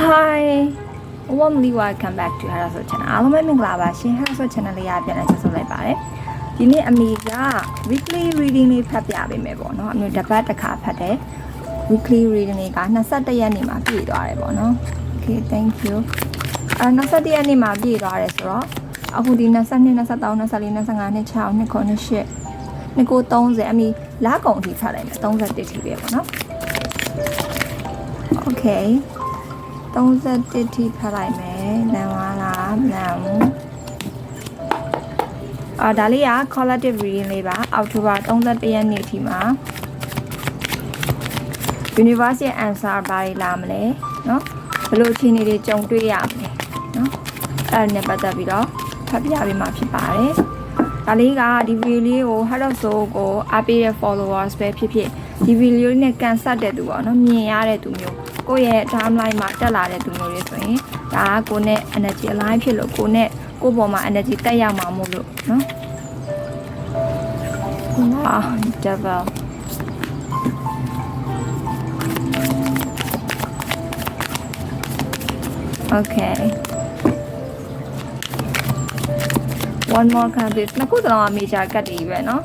Hi warmly welcome back to Haraso channel အားလုံးပဲမင်္ဂလာပါရှင် Haraso channel လေးရပြန်လည်ကြိုဆိုလိုက်ပါတယ်ဒီနေ့အမေက weekly reading လေးဖတ်ပြပေးမယ်ပေါ့နော်အမေတစ်ပတ်တစ်ခါဖတ်တယ် weekly reading လေးက21ရက်နေ့မှာပြည့်သွားတယ်ပေါ့နော် okay thank you အဲ21ရက်နေ့မှာပြည့်သွားတယ်ဆိုတော့အခုဒီ22 23 24 25 26 29 28 2930အမီလာကုန်အထိဖတ်လိုက်မယ်31ထိပဲပေါ့နော် okay 31ထိဖတ်လိုက်မယ်လမ်းသွားလားလမ်းအာဒါလေးက collective reading လေးပါအောက်တိုဘာ31ရက်နေ့ထိမှာ University answer ဘာတွေလာမလဲเนาะဘယ်လိုအခြေအနေတွေကြုံတွေ့ရမလဲเนาะအဲ့ဒါနဲ့ပတ်သက်ပြီးတော့ဖတ်ပြပေးမှာဖြစ်ပါတယ်ဒါလေးကဒီဗီဒီယိုကို Head of Soul ကိုအားပေးတဲ့ followers ပဲဖြစ်ဖြစ် ဒီဗီဒီယိုလေးနဲ့ကန်ဆက်တဲ့သူပေါ့နော်မြင်ရတဲ့သူမျိုးကိုယ့်ရဲ့ timeline မှာတက်လာတဲ့သူမျိုးတွေဆိုရင်ဒါကကိုယ်နဲ့ energy align ဖြစ်လို့ကိုယ်နဲ့ကိုယ့်ပေါ်မှာ energy တက်ရောက်မှာမို့လို့နော် Wow, devil. Okay. One more card please. နှစ်ခုစလုံးက major ကတ်တွေပဲเนาะ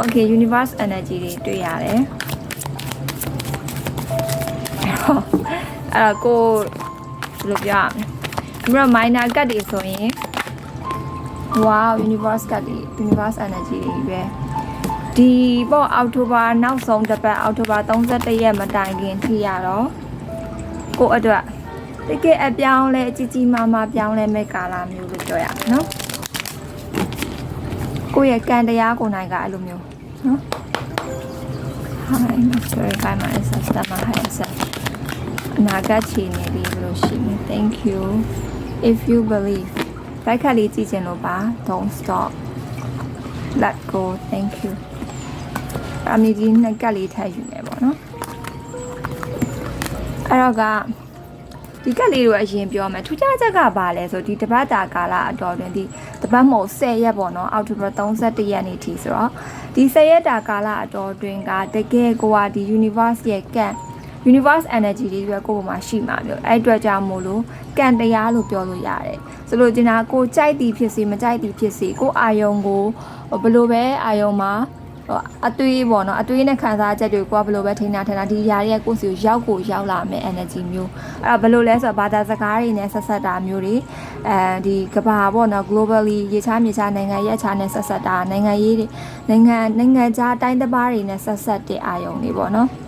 Okay, universe energy တွေတွေ့ရတယ်။ အဲ့တော့ကိုဘယ်လိုပြောရမလဲ။ပြီးတော့ minor ကတ်တွေဆိုရင် wow universe ကတ်တွေ universe energy တွေပဲ။ဒီပေါ့အောက်တိုဘာနောက်ဆုံးတစ်ပတ်အောက်တိုဘာ31ရက်မတိုင်ခင်ထိရတော့ကိုအတွက်တကယ်အပြောင်းလဲအကြီးကြီးမားမားပြောင်းလဲမဲ့ကာလမျိုးလို့ပြောရအောင်နော်ကိုယ့်ရဲ့ကံတရားကိုယ်နိုင်ကအဲ့လိုမျိုးနော် Hi verify my system my higher self အနာဂတ်ချီနေပြီဘယ်လိုရှိမလဲ Thank you if you believe ဘိုက်ခက်လေးကြည့်ချင်လို့ပါ don't stop let go thank you အမေကြီးနှစ်ကတ်လေးထပ်ယူမယ်ပေါ့နော်အဲ့တော့ကဒီကတ်လေးကိုအရင်ပြောမယ်ထူးခြားချက်ကဘာလဲဆိုဒီတပတ်တာကာလအတော်တွင်ဒီတပတ်မို့10ရက်ပေါ့နော်အောက်တိုဘာ31ရက်နေ့ထိဆိုတော့ဒီ10ရက်တာကာလအတော်တွင်ကတကယ်ကိုကဒီ universe ရဲ့ကန့် universe energy တွေပဲကိုယ့်ဘုံမှာရှိမှာမျိုးအဲ့အတွက်ကြောင့်မို့လို့ကံတရားလို့ပြောလို့ရတယ်ဆိုလို့ကျင်တာကိုကြိုက်သည်ဖြစ်စေမကြိုက်သည်ဖြစ်စေကိုအာယုံကိုဘယ်လိုပဲအာယုံမှာဟိုအသွေးပေါ့နော်အသွေးနဲ့ခံစားချက်တွေကိုကဘယ်လိုပဲထိန်းတာထင်တာဒီຢာတွေကကိုယ့်စီကိုရောက်ကိုရောက်လာမယ် energy မျိုးအဲ့တော့ဘယ်လိုလဲဆိုတော့ဘာသာစကားတွေနဲ့ဆက်ဆက်တာမျိုးတွေအဲဒီကဘာပေါ့နော် globally ရေချားမြေချားနိုင်ငံရက်ချားနဲ့ဆက်ဆက်တာနိုင်ငံရေးတွေနိုင်ငံနိုင်ငံခြားတိုင်းတစ်ပါးတွေနဲ့ဆက်ဆက်တဲ့အာယုံတွေပေါ့နော်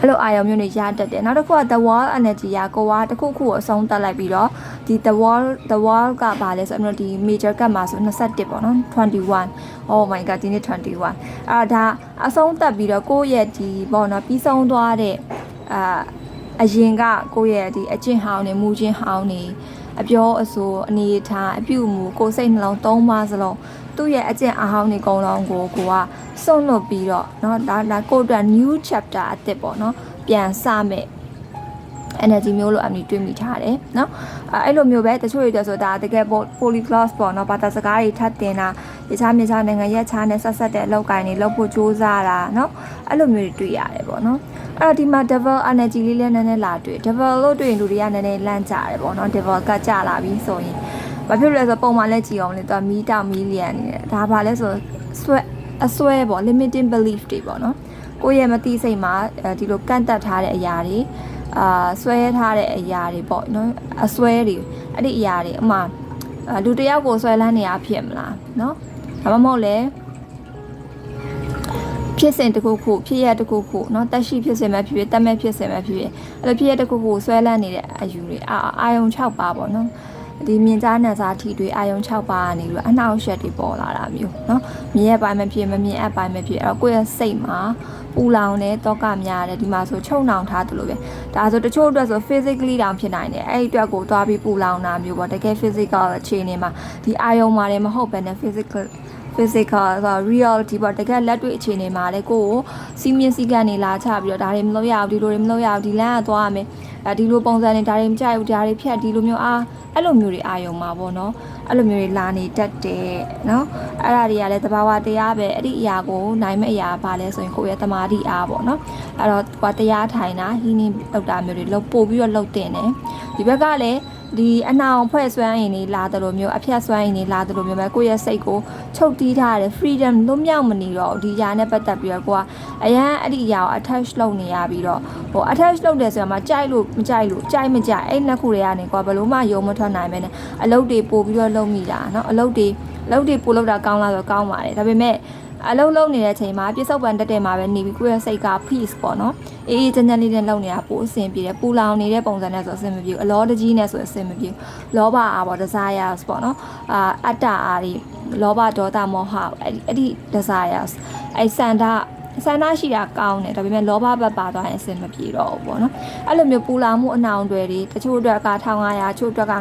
အဲ့လိုအာရုံမျိုးတွေရတတ်တယ်နောက်တစ်ခုက the wall energy ကကိုကတစ်ခုခုကိုအဆုံးတက်လိုက်ပြီးတော့ဒီ the wall the wall ကဘာလဲဆိုတော့ဒီ major ကတ်မှာဆို21ပေါ့နော်21 oh my god ဒီနေ့21အဲ့ဒါအဆုံးတက်ပြီးတော့ကိုယ့်ရဲ့ဒီပေါ့နော်ပြီးဆုံးသွားတဲ့အာအရင်ကကိုယ့်ရဲ့ဒီအကျင့်ဟောင်းနေမူချင်းဟောင်းနေအပြောအဆိုအနေထားအပြုအမူကိုယ်စိတ်နှလုံးသုံးပါးစလုံး သူ့ရဲ့အကျင့်အဟောင်းနေကုန်လုံးကိုကိုကစွန့်လွတ်ပြီးတော့เนาะဒါဒါကိုယ့်အတွက် new chapter အသစ်ပေါ့เนาะပြန်စမဲ့ energy မျိုးလို့အမည်တွေးမိထားတယ်เนาะအဲအဲ့လိုမျိုးပဲတချို့တွေတက်ဆိုဒါတကယ် polygloss ပေါ့เนาะဘာသာစကားတွေထပ်တင်တာတခြားမြေခြားနိုင်ငံရက်ခြားနဲ့ဆက်ဆက်တဲ့အလောက်ကိုင်းတွေလောက်ဖို့စူးစမ်းတာเนาะအဲ့လိုမျိုးတွေတွေ့ရတယ်ပေါ့เนาะအဲ့တော့ဒီမှာ devil energy လေးလည်းနည်းနည်းလာတွေ့ devil လို့တွေ့ရင်လူတွေကနည်းနည်းလန့်ကြတယ်ပေါ့เนาะ devil ကကြလာပြီဆိုရင် ဘာဖြစ်လို့လဲဆိုပုံမှန်လဲကြည်အောင်လေသူကမီးတောင်မီးလျံနေတယ်ဒါဘာလဲဆိုဆွဲအစွဲပေါ့ limiting belief တွေပေါ့เนาะကိုယ့်ရဲ့မသိစိတ်မှာဒီလိုကန့်တက်ထားတဲ့အရာတွေအာဆွဲထားတဲ့အရာတွေပေါ့နော်အဆွဲတွေအဲ့ဒီအရာတွေအမှလူတယောက်ကိုဆွဲလန်းနေရဖြစ်မလားနော်ဒါမှမဟုတ်လေဖြစ်စဉ်တစ်ခုခုဖြစ်ရတစ်ခုခုเนาะတက်ရှိဖြစ်စဉ်ပဲဖြစ်ဖြစ်တက်မဲ့ဖြစ်စဉ်ပဲဖြစ်ဖြစ်အဲ့လိုဖြစ်ရတစ်ခုခုဆွဲလန်းနေတဲ့အယူတွေအာအာယုံ6ပါပေါ့နော် ဒီမြင်ကြားနံစားထီတွေအာယုံ6ပါကနေပြီးအနှောက်အယှက်တွေပေါ်လာတာမျိုးเนาะမြင်ရပိုင်းမဖြစ်မမြင်အပ်ပိုင်းမဖြစ်အဲ့တော့ကိုယ့်ရဲ့စိတ်မှာပူလောင်တဲ့တောကများတယ်ဒီမှာဆိုချုံနှောင်ထားတယ်လို့ပဲဒါဆိုတချို့အတွက်ဆို physically တောင်ဖြစ်နိုင်တယ်အဲ့ဒီအတွက်ကိုသွားပြီးပူလောင်တာမျိုးပေါ့တကယ် physical အခြေအနေမှာဒီအာယုံမှာလည်းမဟုတ်ဘဲနဲ့ physical physical ဆို reality ပေါ့တကယ်လက်တွေ့အခြေအနေမှာလေကိုကိုစီးမြင့်စည်းကမ်းနေလာချပြီးတော့ဒါတွေမလုပ်ရဘူးဒီလိုတွေမလုပ်ရဘူးဒီလမ်းကသွားရမယ် အဲဒီလိုပုံစံနဲ့ဒါတွေမကြိုက်ဘူးဒါတွေဖြတ်ဒီလိုမျိုးအား အဲ့လိုမျိုးတွေအာယုံမှာပေါ့နော်အဲ့လိုမျိုးတွေလာနေတတ်တယ်နော်အဲ့ဒါတွေကလည်းသဘာဝတရားပဲအဲ့ဒီအရာကိုနိုင်မဲ့အရာပါလဲဆိုရင်ကိုယ့်ရဲ့တမာတိအားပေါ့နော်အဲ့တော့ဟိုတရားထိုင်တာဟင်းနေလောက်တာမျိုးတွေလောက်ပို့ပြီးတော့လောက်တင်တယ်ဒီဘက်ကလည်း ဒီအနှောင်ဖွဲ့ဆွမ်းရင်နေလာတယ်လို့မျိုးအဖြတ်ဆွမ်းရင်နေလာတယ်လို့မျိုးပဲကိုယ့်ရဲ့စိတ်ကိုချုပ်တီးထားတယ် freedom လွတ်မြောက်မနေတော့ဒီຢာနဲ့ပတ်သက်ပြီးတော့ကိုကအရန်အဲ့ဒီຢာကို attach လုပ်နေရပြီးတော့ဟို attach လုပ်တယ်ဆိုတော့မှကြိုက်လို့မကြိုက်လို့ကြိုက်မကြိုက်အဲ့နှစ်ခုတွေကနေကိုကဘယ်လို့မှယုံမထွက်နိုင်ပဲနဲ့အလုပ်တွေပို့ပြီးတော့လုပ်မိတာเนาะအလုပ်တွေအလုပ်တွေပို့လုပ်တာကောင်းလားဆိုတော့ကောင်းပါတယ်ဒါပေမဲ့ အလုံးလုံးနေတဲ့အချိန်မှာပြစ္ဆုတ်ပန်တက်တဲ့မှာပဲနေပြီးကိုယ့်ရဲ့စိတ်က peace ပေါ့နော်အေးအေးချမ်းချမ်းလေးနဲ့လုပ်နေတာပိုအဆင်ပြေတယ်ပူလောင်နေတဲ့ပုံစံနဲ့ဆိုအဆင်မပြေဘူးအလောတကြီးနဲ့ဆိုအဆင်မပြေဘူးလောဘအားပေါ့ desires ပေါ့နော်အာအတ္တအားတွေလောဘဒေါသမောဟအဲ့ဒီအဲ့ဒီ desires အဲ့စန္ဒ ဆန္ဒရှိတာကောင်းတယ်ဒါပေမဲ့လောဘဘက်ပါသွားရင်အဆင်မပြေတော့ဘူးပေါ့နော်အဲ့လိုမျိုးပူလာမှုအနှောင်တွေတွေတချို့အတွက်က1500တချို့အတွက်က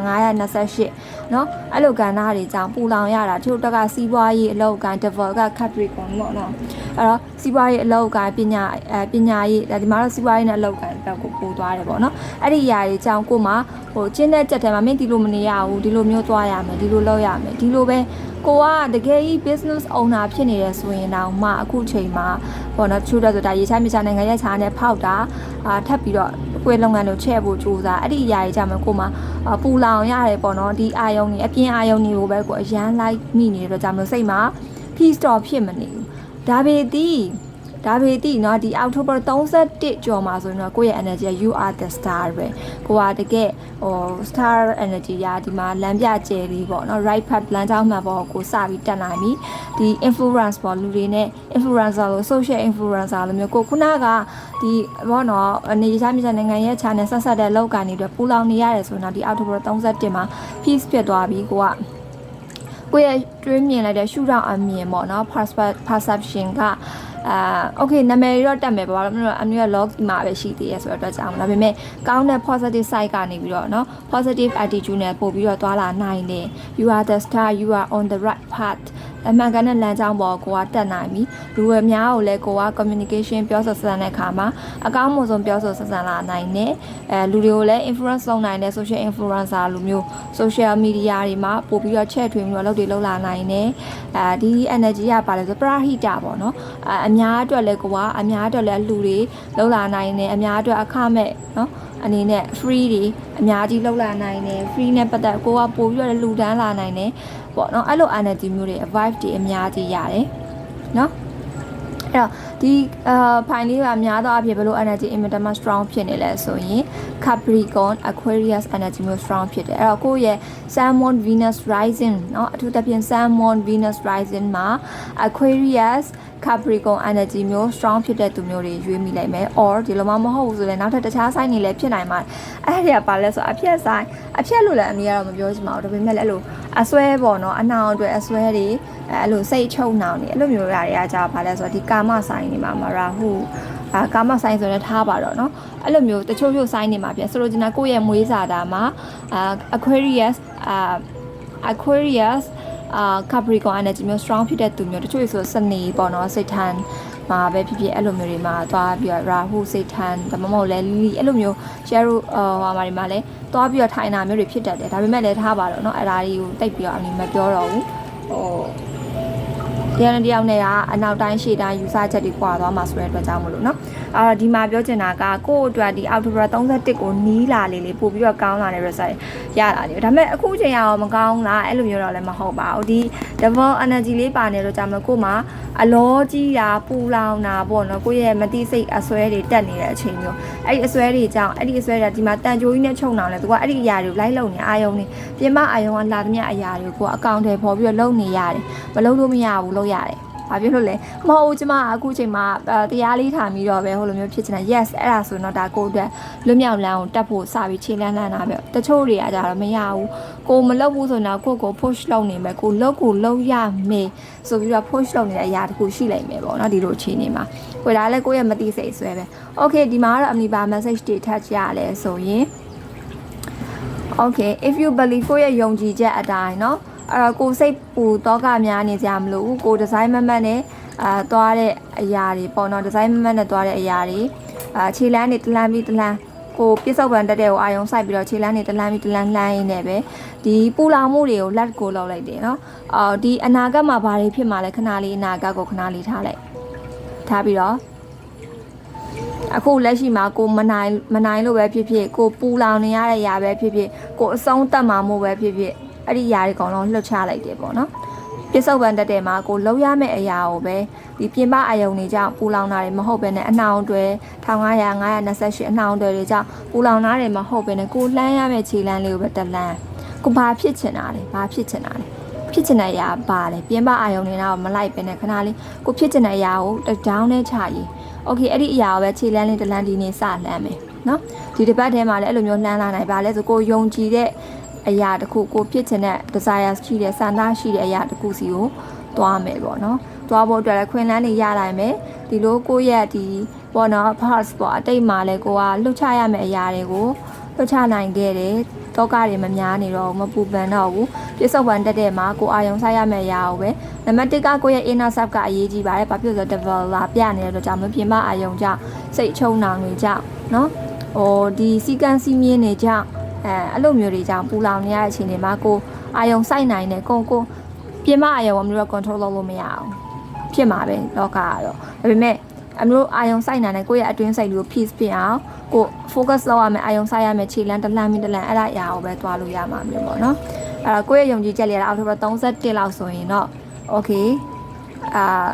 928နော်အဲ့လိုကဏ္ဍတွေကြောင့်ပူလောင်ရတာတချို့အတွက်ကစီးပွားရေးအလုပ်က develop က Capricorn ပေါ့နော်အဲ့တော့စီးပွားရေးအလုပ်ကပညာအဲပညာရေးဒါဒီမှာတော့စီးပွားရေးနဲ့အလုပ်ကဘက်ကိုပို့သွားတယ်ပေါ့နော်အဲ့ဒီအရာတွေကြောင့်ကို့မှာဟိုကျင်းတဲ့ကြက်ထဲမှာမင်းဒီလိုမနေရဘူးဒီလိုမျိုးသွားရမယ်ဒီလိုလုပ်ရမယ်ဒီလိုပဲ ကိုကတကယ်ကြီး business owner ဖြစ်နေတယ်ဆိုရင်တော့မှအခုချိန်မှာပေါ့နော်ချိုးတော့ဆိုတာရေချမ်းမြေချမ်းနိုင်ငံရဲ့ခြားနဲ့ဖောက်တာအာထပ်ပြီးတော့ကိုယ်လုပ်ငန်းကိုချဲ့ဖို့ကြိုးစားအဲ့ဒီအရာကြီးကြမှာကိုမှအာပူလောင်ရတယ်ပေါ့နော်ဒီအာယုံကြီးအပြင်းအာယုံကြီးကိုပဲကိုအရန်လိုက်မိနေတော့ကြမလို့စိတ်မှာ peace တော့ဖြစ်မနေဘူးဒါပေသည် ဒါပေတိเนาะဒီ October 31ကျော်မှာဆိုရင်တော့ကိုယ့်ရဲ့ energy က you are the star ပဲကိုကတကယ်ဟို star energy ရာဒီမှာလမ်းပြကျယ်လေးပေါ့เนาะ right path လမ်းကြောင်းမှန်ပေါ်ကိုစပြီးတက်နိုင်ပြီဒီ influence ပေါ့လူတွေနဲ့ influencer လို့ social influencer လို့မျိုးကိုခုနကဒီဘောနော်အနေချမ်းမြေနိုင်ငံရဲ့ channel ဆက်ဆက်တဲ့လောက်ကနေတော့ပူလောင်နေရတယ်ဆိုတော့ဒီ October 31မှာ peace ဖြစ်သွားပြီကိုက ကိုယ့်ရဲ့တွေးမြင်လိုက်တဲ့ရှုထောင့်အမြင်ပေါ့နော် perception က အာ okay နာမည်တော့တက်မယ်ပေါ့ဘာလို့မလို့အမျိုးက log မှာပဲရှိသေးရဆိုတော့အတွက်ကြောင့်ဒါပေမဲ့ကောင်းတဲ့ positive side ကနေပြီးတော့เนาะ positive attitude နဲ့ပို့ပြီးတော့သွားလာနိုင်တယ် you are the star you are on the right path အမှန်ကန်တဲ့လမ်းကြောင်းပေါ်ကိုကတက်နိုင်ပြီလူဝယ်များကိုလည်းကိုက communication ပြောဆိုဆက်ဆံတဲ့အခါမှာအကောင်းမွန်ဆုံးပြောဆိုဆက်ဆံလာနိုင်တယ်အဲလူတွေကိုလည်း influence လုပ်နိုင်တဲ့ social influencer လူမျိုး social media တွေမှာပို့ပြီးတော့ချဲ့ထွင်ပြီးတော့လုပ်တွေလုပ်လာနိုင်တယ်အဲဒီ energy ကပါလဲဆိုပရာဟိတပေါ့နော်အဲအများအတွက်လည်းကိုကအများအတွက်လည်းလူတွေလုပ်လာနိုင်တယ်အများအတွက်အခမဲ့နော်အနေနဲ့ free တွေအများကြီးလောက်လာနိုင်တယ် free နဲ့ပတ်သက်ကိုကပို့ပြီးတော့လူတန်းလာနိုင်တယ် ပေါ့နော်အဲ့လို energy မျိုးတွေ vibe တွေအများကြီးရတယ်နော်အဲ့တော့ ဒီအာဖိုင်လေးကများသောအားဖြင့်ဘယ်လို energy အင်မတန်မှ strong ဖြစ်နေလဲဆိုရင် Capricorn Aquarius energy မျိုး strong ဖြစ်တယ်အဲ့တော့ကိုယ့်ရဲ့ Sun Moon Venus Rising เนาะအထူးသဖြင့် Sun Moon Venus Rising မှာ Aquarius Capricorn energy မျိုး strong ဖြစ်တဲ့သူမျိုးတွေရွေးမိလိုက်မယ် or ဒီလိုမှမဟုတ်ဘူးဆိုလည်းနောက်ထပ်တခြား sign တွေလည်းဖြစ်နိုင်ပါတယ်အဲ့ဒီကပါလဲဆိုအဖြတ် sign အဖြတ်လို့လည်းအမေကတော့မပြောချင်ပါဘူးဒါပေမဲ့လည်းအဲ့လိုအစွဲပေါ့နော်အနှောင်အတွက်အစွဲတွေအဲ့လိုစိတ်ချုပ်နှောင်နေအဲ့လိုမျိုးရာတွေကကြာပါလဲဆိုတော့ဒီကာမ sign တွေမှာမရာဟုအာကာမဆိုင်ဆိုတော့ထားပါတော့เนาะအဲ့လိုမျိုးတချို့ချို့ sign တွေမှာပြန်ဆိုလိုချင်တာကိုယ့်ရဲ့မွေးစာတာမှာအာ Aquarius အာ Aquarius အာ Capricorn energy မျိုး strong ဖြစ်တဲ့သူမျိုးတချို့ဆိုစနေပေါ့နော်စိတ်ထန်မှာပဲဖြစ်ဖြစ်အဲ့လိုမျိုးတွေမှာသွားပြီးတော့ရာဟုစိတ်ထန်ဒါမှမဟုတ်လဲလီလီအဲ့လိုမျိုး share ဟိုဟာမှာတွေမှာလဲသွားပြီးတော့ထိုင်တာမျိုးတွေဖြစ်တတ်တယ်ဒါပေမဲ့လည်းထားပါတော့เนาะအဲ့ဒါတွေကိုတိတ်ပြီးတော့အမြင်မပြောတော့ဘူးဟို တရားနဲ့တရားနဲ့ကအနောက်တိုင်းရှေ့တိုင်းယူဆချက်တွေကွာသွားမှာဆိုတဲ့အတွက်ကြောင့်မလို့เนาะ အာဒီမှာပြောချင်တာကကိုယ့်အတွက်ဒီအောက်တိုဘာ31ကိုနီးလာလေလေပို့ပြီးတော့ကောင်းလာတဲ့ result ရလာတယ်ဒါပေမဲ့အခုချိန်ရောမကောင်းလားအဲ့လိုမျိုးတော့လည်းမဟုတ်ပါဘူးဒီ devil energy လေးပါနေတော့ကြောင့်မကို့မှာအလောကြီးတာပူလောင်တာပေါ့နော်ကိုယ့်ရဲ့မတိစိတ်အစွဲတွေတက်နေတဲ့အချိန်မျိုးအဲ့ဒီအစွဲတွေကြောင့်အဲ့ဒီအစွဲတွေဒီမှာတန်ကြိုးကြီးနဲ့ခြုံအောင်လဲသူကအဲ့ဒီအရာတွေကိုလိုက်လုံနေအာယုံနေပြင်မအာယုံကလာသမျှအရာတွေကိုအကောင့်ထဲပေါ်ပြီးတော့လုံနေရတယ်မလုံလို့မရဘူးလုံရတယ် ဘာဖြစ်လို့လဲမဟုတ်ဘူးကျမအခုချိန်မှာတရားလေးထားပြီးတော့ပဲဟိုလိုမျိုးဖြစ်ချင်တာ yes အဲ့ဒါဆိုတော့ဒါကိုအတွက်လွတ်မြောက်လန်းကိုတက်ဖို့စပြီးခြေလန်းလန်းတာပဲတချို့တွေကကြတော့မရဘူးကိုမလုပ်ဘူးဆိုတော့ကိုကို push လုပ်နေမယ်ကိုလုပ်ကိုလုပ်ရမယ်ဆိုပြီးတော့ push လုပ်နေတဲ့အရာတခုရှိလိမ့်မယ်ပေါ့နော်ဒီလိုအခြေအနေမှာကိုဒါလည်းကိုရဲ့မတိစိတ်ဆွဲပဲ okay ဒီမှာကတော့အမီပါ message တွေထပ်ကြရလဲဆိုရင် okay if you believe ကိုရဲ့ယုံကြည်ချက်အတိုင်းเนาะ အဲ့တော့ကိုစိတ်ပူတော့ကများနေကြမလို့ကိုဒီဇိုင်းမမတ်နဲ့အာသွားတဲ့အရာတွေပေါ့နော်ဒီဇိုင်းမမတ်နဲ့သွားတဲ့အရာတွေအာခြေလမ်းတွေတလန်းပြီးတလန်းဟကိုပြစ္ဆုတ်ပံတက်တဲ့ကိုအာယုံစိုက်ပြီးတော့ခြေလမ်းတွေတလန်းပြီးတလန်းလှမ်းရင်းနဲ့ပဲဒီပူလောင်မှုတွေကိုလက်ကိုလောက်လိုက်တယ်နော်အော်ဒီအနာဂတ်မှာဘာတွေဖြစ်မှာလဲခဏလေးအနာဂတ်ကိုခဏလေးထားလိုက်ထားပြီးတော့အခုလက်ရှိမှာကိုမနိုင်မနိုင်လို့ပဲဖြစ်ဖြစ်ကိုပူလောင်နေရတဲ့ຢာပဲဖြစ်ဖြစ်ကိုအဆုံးတက်မှာမို့ပဲဖြစ်ဖြစ် အဲ့ဒီຢာတွေအကုန်လုံးလွတ်ချလိုက်တယ်ပေါ့နော်ပြစ္ဆုတ်ပံတက်တဲ့မှာကိုလောက်ရမယ့်အရာကိုပဲဒီပြင်ပအယုံတွေကြောင့်ပူလောင်တာတွေမဟုတ်ဘဲနဲ့အနှောင်တွေ1500 928အနှောင်တွေကြောင့်ပူလောင်တာတွေမဟုတ်ဘဲနဲ့ကိုလှမ်းရမယ့်ခြေလမ်းလေးကိုပဲတက်လန်းကိုဘာဖြစ်ချင်တာလဲဘာဖြစ်ချင်တာလဲဖြစ်ချင်တဲ့အရာပါလဲပြင်ပအယုံတွေတော့မလိုက်ပဲနဲ့ခဏလေးကိုဖြစ်ချင်တဲ့အရာကိုတစ်တောင်းနဲ့ချရေးโอเคအဲ့ဒီအရာကိုပဲခြေလမ်းလေးတစ်လန်းဒီနေ့စလှမ်းမယ်နော်ဒီတစ်ပတ်ထဲမှာလည်းအဲ့လိုမျိုးလှမ်းလာနိုင်ပါလဲဆိုကိုယုံကြည်တဲ့ အရာတစ်ခုကိုဖြစ်ချင်တဲ့ desire ရှိတဲ့စန္ဒရှိတဲ့အရာတစ်ခုစီကိုသွားမယ်ပေါ့နော်သွားဖို့အတွက်လည်းခွင့်လန်းနေရနိုင်မယ်ဒီလိုကိုယ့်ရဲ့ဒီပေါ့နော် pass ပေါ့အတိတ်မှာလည်းကိုကလွတ်ချရမယ့်အရာတွေကိုလွတ်ချနိုင်ခဲ့တယ်တောကတွေမများနေတော့ဘူးမပူပန်တော့ဘူးပြစ္ဆုတ်ပန်တက်တဲ့မှာကိုအာယုံဆိုင်ရမယ့်အရာကိုပဲနံပါတ်1ကကိုယ့်ရဲ့ inner self ကအရေးကြီးပါတယ်ဘာဖြစ်လို့လဲဆိုတော့ developer ပြနေတဲ့အတွက်ကြောင့်မပြင်ပအာယုံကြောင့်စိတ်ချုံနှောင်နေကြောင့်နော်ဟိုဒီစီကန်းစီမြင်းနေကြောင့် အဲအဲ့လိုမျိုးတွေကြောင့်ပူလောင်နေရတဲ့အချိန်တွေမှာကိုအာယုံစိုက်နိုင်တယ်ကိုကိုပြင်ပအာယုံကမျိုးတော့ control လုပ်လို့မရအောင်ဖြစ်မှာပဲလောကကတော့ဒါပေမဲ့အမျိုးအာယုံစိုက်နိုင်တယ်ကိုယ့်ရဲ့အတွင်းစိတ်လေးကို peace ဖြစ်အောင်ကို focus လုပ်ရမယ်အာယုံစိုက်ရမယ်ခြေလမ်းတစ်လမ်းပြီးတစ်လမ်းအဲ့ဒါအရာကိုပဲတွားလို့ရမှာမျိုးပေါ့နော်အဲ့တော့ကိုယ့်ရဲ့ယုံကြည်ချက်လေးကအောက်တိုဘာ31လောက်ဆိုရင်တော့ okay အာ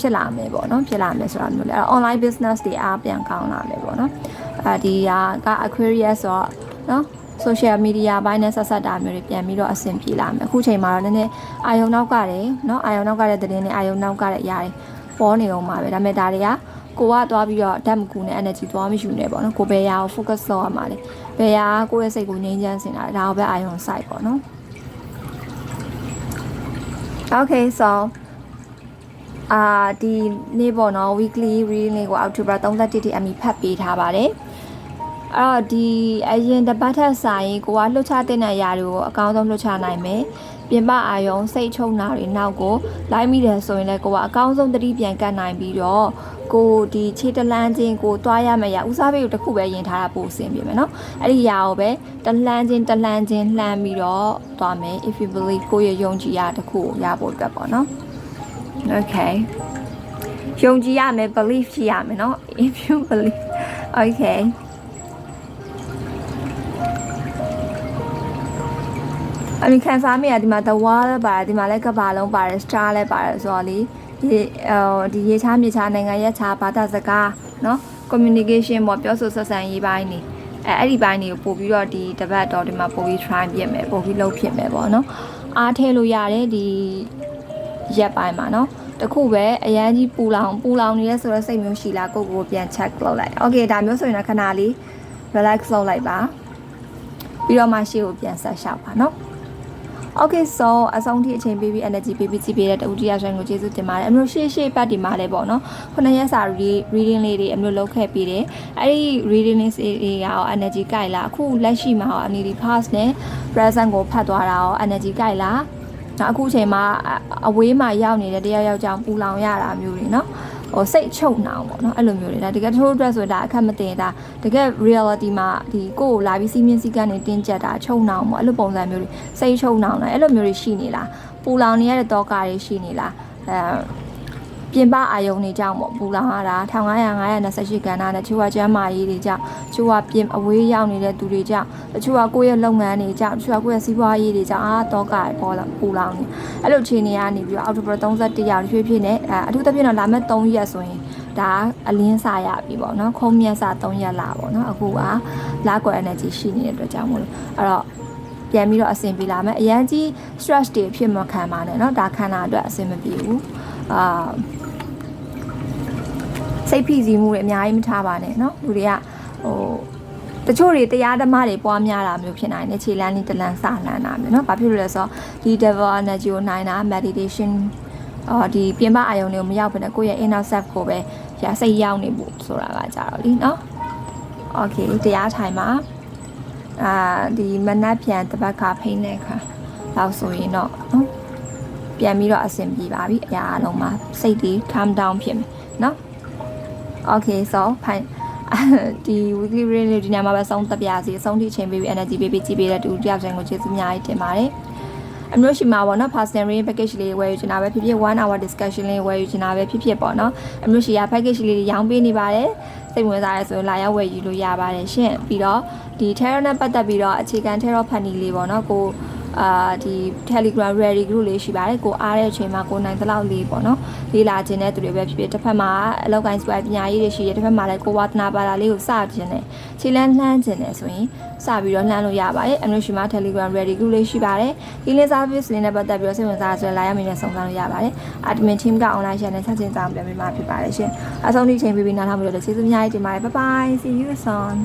ဖြစ်လာမယ်ပေါ့နော်ဖြစ်လာမယ်ဆိုတာမျိုးလေအဲ့တော့ online business တွေအားပြန်ကောင်းလာမယ်ပေါ့နော်အာဒီဟာက Aquarius ဆိုတော့ နော် social media ဘိုင်းနဲ့ဆက်ဆက်တာမျိုးတွေပြန်ပြီးတော့အဆင်ပြေလာမယ်အခုချိန်မှာတော့နည်းနည်းအာယုံနောက်ကတယ်နော်အာယုံနောက်ကတဲ့သတင်းတွေအာယုံနောက်ကတဲ့အရာတွေပေါ်နေအောင်ပါပဲဒါပေမဲ့ဒါတွေကကိုကသွားပြီးတော့ဓာတ်မကူနဲ့ energy သွားမယူနဲ့ပေါ့နော်ကိုဘယ်ရာကို focus လုပ်ရမှာလဲဘယ်ရာကိုယ့်ရဲ့စိတ်ကိုငြိမ်းချမ်းစင်တာလဲဒါကိုပဲအာယုံစိုက်ပေါ့နော် Okay so အာဒီနေ့ပေါ့နော် weekly reading လေးကိုအောက်တိုဘာ31တိတိအမိဖတ်ပေးထားပါတယ် အဲ့တော့ဒီအရင်တစ်ပတ်ထက်စာရင်ကိုကလှုပ်ချတဲ့နေရာတွေကိုအကောင်းဆုံးလှုပ်ချနိုင်မယ်ပြင်ပအာယုံစိတ်ချုံတာတွေနောက်ကိုလိုက်မိတယ်ဆိုရင်လည်းကိုကအကောင်းဆုံးတတိပြန်ကတ်နိုင်ပြီးတော့ကိုဒီခြေတလန်းချင်းကိုတွားရမယ့်ရဦးစားပေးကိုတစ်ခုပဲယင်ထားတာပို့ဆင်ပြမယ်နော်အဲ့ဒီຢာကိုပဲတလန်းချင်းတလန်းချင်းလှမ်းပြီးတော့တွားမယ် if you believe ကိုရဲ့ယုံကြည်ရတစ်ခုကိုရဖို့အတွက်ပေါ့နော် okay ယုံကြည်ရမယ် belief ရှိရမယ်နော် if you believe okay အမြင်ခံစားမိရဒီမှာ the wall လည်းပါတယ်ဒီမှာလည်းကဘာလုံးပါတယ် star လည်းပါတယ်ဆိုတော့လေဒီအဲဒီရေချားမြေချားနိုင်ငံရက်ချားဘာသာစကားเนาะ communication ပေါ့ပြောဆိုဆက်ဆံရေးပိုင်းနေအဲအဲ့ဒီပိုင်းတွေကိုပို့ပြီးတော့ဒီတပတ်တော့ဒီမှာပို့ပြီး try ပြစ်မယ်ပို့ပြီးလုပ်ဖြစ်မယ်ပေါ့เนาะအားထည့်လို့ရတယ်ဒီရက်ပိုင်းမှာเนาะတခုပဲအရန်ကြီးပူလောင်ပူလောင်နေရဲဆိုတော့စိတ်မျိုးရှိလားကိုယ့်ကိုယ်ပြန် check လုပ်လိုက်။ Okay ဒါမျိုးဆိုရင်တော့ခဏလေး relax လုပ်လိုက်ပါ။ပြီးတော့မှရှေ့ကိုပြန်ဆက်ရှောက်ပါနော်။ Okay so အဆုံးထိအချိန်ပေးပြီး energy ပေးပြီးကြည့်ပေးတဲ့တူတီယာဆိုင်ကိုကျေးဇူးတင်ပါတယ်။အမျိုးရှေ့ရှေ့ပတ်ဒီမှာလည်းပေါ့နော်။ခုနှစ်ရက်စာ reading လေးတွေအမျိုးလုပ်ခဲ့ပြီးတယ်။အဲ့ဒီ reading လေးတွေရော energy ကြိုက်လား။အခုလက်ရှိမှာရောအနေဒီ past နဲ့ present ကိုဖတ်သွားတာရော energy ကြိုက်လား။နောက်အခုအချိန်မှာအဝေးမှာရောက်နေတဲ့တယောက်ယောက်ကြောင့်ပူလောင်ရတာမျိုးတွေနော် ဟိုစိတ်ချုပ်နှောင်ပေါ့နော်အဲ့လိုမျိုးတွေဒါတကယ်ထိုးအတွက်ဆိုတာအခက်မတင်တာတကယ် reality မှာဒီကိုယ်ကိုလာပြီးစီးမြင့်စည်းကမ်းတွေတင်းကျပ်တာချုပ်နှောင်ပေါ့အဲ့လိုပုံစံမျိုးတွေစိတ်ချုပ်နှောင်တယ်အဲ့လိုမျိုးတွေရှိနေလားပူလောင်နေရတဲ့တောကတွေရှိနေလားအဲ ပြင်ပအာယုံတွေကြောင့်ပေါ့ပူလောင်ရတာ1500 928ကဏ္ဍနဲ့ချိုးဝကျမ်းမာရေးတွေကြောင့်ချိုးဝပြင်အဝေးရောက်နေတဲ့သူတွေကြောင့်တချို့ကကိုယ့်ရဲ့လုပ်ငန်းတွေကြောင့်တချို့ကကိုယ့်ရဲ့စီးပွားရေးတွေကြောင့်အာတောကပေါ်လာပူလောင်နေအဲ့လိုခြေနေရနေပြီးတော့အောက်တိုဘာ31ရောက်ရွှေ့ဖြစ်နေအဲအထူးသဖြင့်တော့လာမယ့်3ရက်ဆိုရင်ဒါအလင်းစားရပြီပေါ့နော်ခုံးမြတ်စား3ရက်လာပေါ့နော်အခုကလာကွယ် energy ရှိနေတဲ့အတွက်ကြောင့်မို့လို့အဲ့တော့ပြန်ပြီးတော့အဆင်ပြေလာမယ်အရန်ကြီး stress တွေဖြစ်မခံပါနဲ့เนาะဒါခန္ဓာအတွက်အဆင်မပြေဘူးအာ စိတ်ဖိစီးမှုတွေအများကြီးမထားပါနဲ့เนาะလူတွေကဟိုတချို့တွေတရားဓမ္မတွေပွားများတာမျိုးဖြစ်နိုင်တယ်ခြေလမ်းလေးတလန်းစလန်းတာမျိုးเนาะဘာဖြစ်လို့လဲဆိုတော့ဒီ devil energy ကိုနိုင်တာ meditation အော်ဒီပြင်ပအာယုံတွေကိုမရောက်ဘဲနဲ့ကိုယ့်ရဲ့ inner self ကိုပဲရစိတ်ရောက်နေဖို့ဆိုတာကကြတော့လीเนาะ okay တရားထိုင်မှာအာဒီမနက်ပြန်တပတ်ခါဖိနေခါလောက်ဆိုရင်တော့နော်ပြန်ပြီးတော့အဆင်ပြေပါပြီအရာအလုံးမှာစိတ်တွေ calm down ဖြစ်မယ်เนาะ okay so ဖိုင်ဒီ weekly reading လေးဒီညမှာပဲဆုံးသက်ပြစီအဆုံးထိချိန်ပေးပြီး energy ပေးပြီးကြည့်ပေးတဲ့တူတယောက်ချင်းကိုကျေးဇူးအများကြီးတင်ပါတယ်အမျိုးရှိမှာပေါ့နော် personal reading package လေးဝယ်ယူချင်တာပဲဖြစ်ဖြစ်1 hour discussion လေးဝယ်ယူချင်တာပဲဖြစ်ဖြစ်ပေါ့နော်အမျိုးရှိရ package လေးတွေရောင်းပေးနေပါတယ်စိတ်ဝင်စားရဲဆိုရင်လာရောက်ဝယ်ယူလို့ရပါတယ်ရှင်ပြီးတော့ဒီ Terra နဲ့ပတ်သက်ပြီးတော့အခြေခံ Terra ဖန်တီလေးပေါ့နော်ကို အာဒီ Telegram ready group လေးရှိပါတယ်ကိုအားတဲ့အချိန်မှာကိုနိုင်သလောက်လေးပေါ့နော်လေးလာခြင်းတဲ့သူတွေပဲဖြစ်ဖြစ်တစ်ဖက်မှာအလောက်ကိုင်းစပွိုင်ပညာရေးတွေရှိတယ်တစ်ဖက်မှာလည်းကိုဝါသနာပါတာလေးကိုစခြင်းတယ်ခြေလန်းလှမ်းခြင်းတယ်ဆိုရင်စပြီးတော့လှမ်းလို့ရပါတယ်အမျိုးရှိမှာ Telegram ready group လေးရှိပါတယ်ဒီလေး service လေးနဲ့ပတ်သက်ပြီးတော့စိတ်ဝင်စားဆိုရင်လာရမင်းနဲ့စုံစမ်းလို့ရပါတယ် admin team က online ရှယ်နဲ့ချက်ချင်းစာပြန်ပေးမှာဖြစ်ပါတယ်ရှင်အဆုံးထိချိန်ပြီးပြီးနားထောင်ပြီးတော့ကျေးဇူးအများကြီးတင်ပါတယ် bye bye see you soon